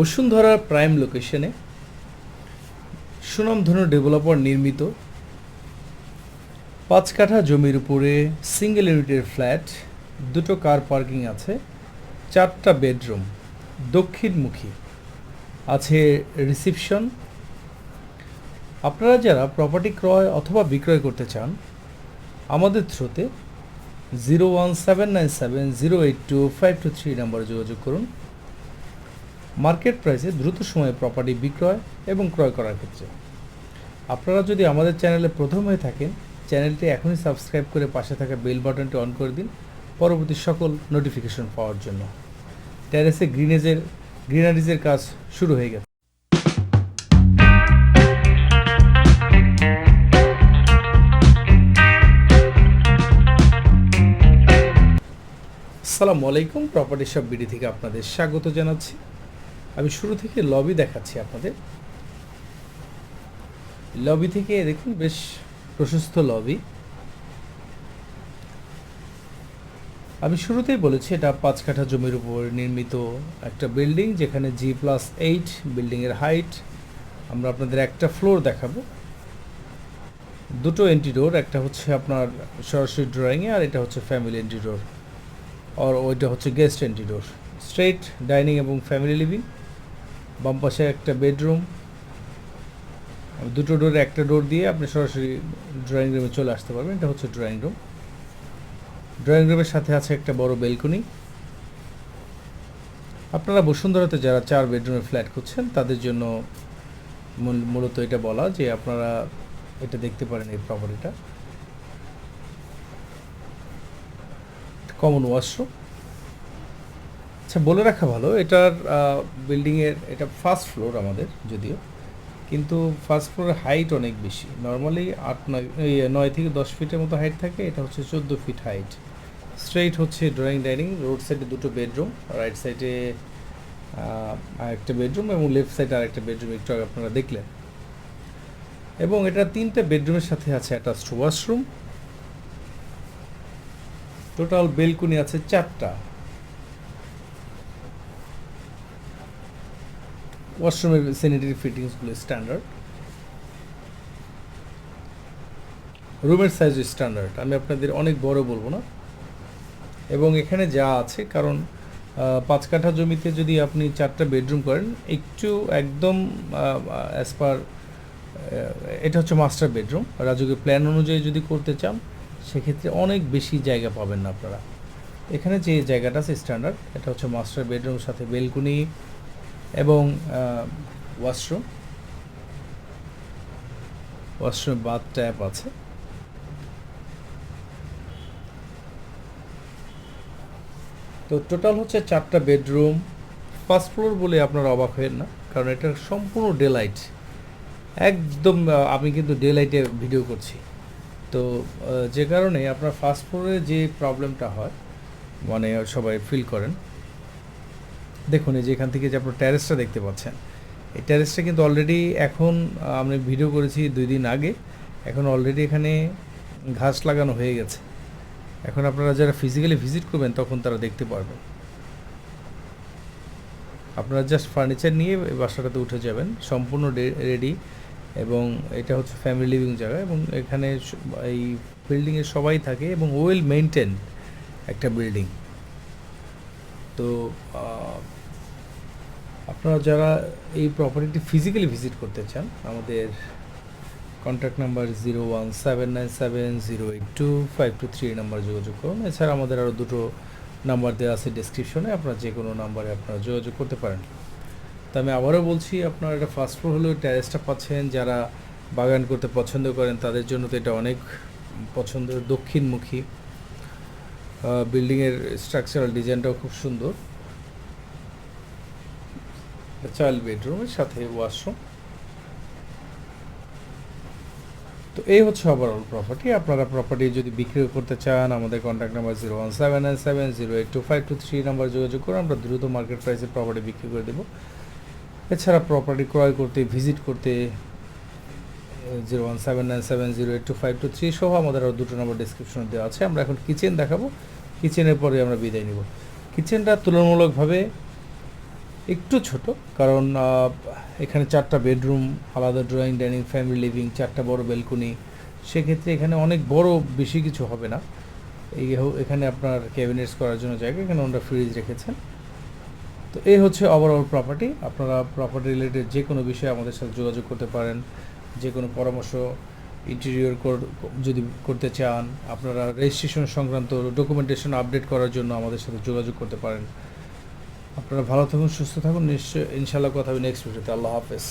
Bashundhara prime লোকেশনে সুনামধন্য developer নির্মিত পাঁচ কাঠা জমির উপরে সিঙ্গেল ইউনিটের ফ্ল্যাট দুটো কার পার্কিং আছে, চারটা বেডরুম দক্ষিণমুখী, আছে রিসিপশন আপনারা যারা প্রপার্টি ক্রয় অথবা বিক্রয় করতে চান, আমাদের থ্রুতে zero one seven nine seven zero eight two five two three নাম্বারে যোগাযোগ করুন। মার্কেট প্রাইসে দ্রুত সময়ে প্রপার্টি বিক্রয় এবং ক্রয় করার ক্ষেত্রে। আপনারা যদি আমাদের চ্যানেলে প্রথম হয়ে থাকেন, চ্যানেলটি এখনই সাবস্ক্রাইব করে পাশে থাকা বেল বাটনটি অন করে দিন পরবর্তী সকল নোটিফিকেশন পাওয়ার জন্য। ট্যারেসে গ্রিনেজের, গ্রিনারিজের কাজ শুরু হয়ে গেছে। আসসালামু আলাইকুম, প্রপার্টি শপ বিডি থেকে আপনাদের স্বাগত জানাচ্ছি। আমি শুরু থেকে লবি দেখাচ্ছি আপনাদের। লবি থেকে, দেখুন, বেশ প্রশস্ত লবি আমি শুরুতেই বলেছি, এটা পাঁচ কাঠা জমির উপর নির্মিত একটা বিল্ডিং যেখানে জি প্লাস এইট বিল্ডিংয়ের হাইট আমরা আপনাদের একটা ফ্লোর দেখাবো। দুটো এন্ট্রি ডোর একটা হচ্ছে আপনার সরাসরি ড্রয়িংয়ে আর এটা হচ্ছে ফ্যামিলি এন্ট্রি ডোর আর ওইটা হচ্ছে guest entry door straight dining এবং ফ্যামিলি লিভিং বাম পাশে একটা বেডরুম। দুটো ডোরে একটা ডোর দিয়ে আপনি সরাসরি ড্রয়িং রুমে চলে আসতে পারবেন। এটা হচ্ছে ড্রয়িং রুম। ড্রয়িং রুমের সাথে আছে একটা বড় বেলকনি। আপনারা বসুন্ধরাতে যারা চার বেডরুমের ফ্ল্যাট খুঁজছেন, তাদের জন্য মূলত এটা বলা যে আপনারা এটা দেখতে পারেন এই প্রপার্টিটা কমন ওয়াশরুম আচ্ছা বলে রাখা ভালো, এটার বিল্ডিংয়ের এটা ফার্স্ট ফ্লোর আমাদের যদিও, কিন্তু ফার্স্ট ফ্লোরের হাইট অনেক বেশি। নর্মালি আট নয় নয় থেকে দশ ফিটের মতো হাইট থাকে, এটা হচ্ছে চোদ্দ ফিট হাইট স্ট্রেইট হচ্ছে ড্রয়িং ডাইনিং রোড সাইডে দুটো বেডরুম রাইট সাইডে একটা বেডরুম এবং লেফট সাইডে আরেকটা বেডরুম একটু আগে আপনারা দেখলেন। এবং এটা তিনটা বেডরুমের সাথে আছে অ্যাটাচড ওয়াশরুম টোটাল বেলকুনি আছে চারটা। ওয়াশরুমের স্যানিটারি ফিটিংসগুলো স্ট্যান্ডার্ড রুমের সাইজ স্ট্যান্ডার্ড আমি আপনাদের অনেক বড় বলব না। এবং এখানে যা আছে, কারণ পাঁচ কাঠা জমিতে যদি আপনি চারটা বেডরুম করেন, একটু একদম অ্যাজ পার এটা হচ্ছে মাস্টার বেডরুম রাজুকে প্ল্যান অনুযায়ী যদি করতে চান, সেক্ষেত্রে অনেক বেশি জায়গা পাবেন না আপনারা। এখানে যে জায়গাটা আছে স্ট্যান্ডার্ড এটা হচ্ছে মাস্টার বেডরুমের সাথে বেলকুনি এবং ওয়াশরুম। ওয়াশরুম বাথ ট্যাপ আছে। তো টোটাল হচ্ছে চারটা বেডরুম। ফার্স্ট ফ্লোর বলে আপনারা অবাক হয়েন না, কারণ এটা সম্পূর্ণ ডেলাইট। একদম আমি কিন্তু ডেলাইটে ভিডিও করছি। তো যে কারণে আপনার ফার্স্ট ফ্লোরে যে প্রবলেমটা হয় মানে সবাই ফিল করেন দেখুন, এই যে এখান থেকে যে আপনার ট্যারেসটা দেখতে পাচ্ছেন, এই ট্যারেসটা কিন্তু অলরেডি এখন আমি ভিডিও করেছি দুই দিন আগে, এখন অলরেডি এখানে ঘাস লাগানো হয়ে গেছে। এখন আপনারা যারা ফিজিক্যালি ভিজিট করবেন, তখন তারা দেখতে পারবেন। আপনারা জাস্ট ফার্নিচার নিয়ে বাসাটাতে উঠে যাবেন, সম্পূর্ণ রেডি এবং এটা হচ্ছে ফ্যামিলি লিভিং জায়গা এবং এখানে এই বিল্ডিংয়ে সবাই থাকে এবং ওয়েল মেনটেন একটা বিল্ডিং তো আপনারা যারা এই প্রপার্টিটি ফিজিক্যালি ভিজিট করতে চান, আমাদের contact number zero one seven nine seven zero eight two five two three number যোগাযোগ করুন। এছাড়া আমাদের আরও দুটো নাম্বার দেওয়া আছে ডিসক্রিপশনে আপনারা যে কোনো নাম্বারে আপনারা যোগাযোগ করতে পারেন। তো আমি আবারও বলছি, আপনারা এটা ফার্স্ট ফ্লোর হলেও ট্যারেসটা পাচ্ছেন, যারা বাগান করতে পছন্দ করেন, তাদের জন্য তো এটা অনেক পছন্দের দক্ষিণমুখী। বিল্ডিংয়ের স্ট্রাকচারাল ডিজাইনটাও খুব সুন্দর। চাইল্ড বেডরুমের সাথে ওয়াশরুম তো এই হচ্ছে ওভারঅল প্রপার্টি আপনারা প্রপার্টি যদি বিক্রি করতে চান, আমাদের contact number zero one seven nine seven zero eight two five two three number যোগাযোগ করে আমরা দ্রুত মার্কেট প্রাইসে প্রপার্টি বিক্রি করে দেবো। এছাড়া প্রপার্টি ক্রয় করতে ভিজিট করতে zero one seven nine seven zero eight two five two three সহ আমাদের আরও দুটো নম্বর ডিসক্রিপশনে দেওয়া আছে। আমরা এখন কিচেন দেখাবো। কিচেনের পরে আমরা বিদায় নিব। কিচেনটা তুলনামূলকভাবে একটু ছোট, কারণ এখানে চারটা বেডরুম আলাদা ড্রয়িং ডাইনিং ফ্যামিলি লিভিং চারটা বড় বেলকনি সেক্ষেত্রে এখানে অনেক বড়, বেশি কিছু হবে না। এই এখানে আপনার ক্যাবিনেটস করার জন্য জায়গা, এখানে ওনারা ফ্রিজ রেখেছেন। তো এই হচ্ছে ওভারঅল প্রপার্টি আপনারা প্রপার্টি রিলেটেড যে কোনো বিষয়ে আমাদের সাথে যোগাযোগ করতে পারেন। যে কোনো পরামর্শ ইন্টেরিয়র যদি করতে চান, আপনারা রেজিস্ট্রেশন সংক্রান্ত ডকুমেন্টেশন আপডেট করার জন্য আমাদের সাথে যোগাযোগ করতে পারেন। আপনারা ভালো থাকুন, সুস্থ থাকুন, নিশ্চয় ইনশাল্লাহ কথা হবে নেক্সট ভিডিওতে আল্লাহ হাফেজ।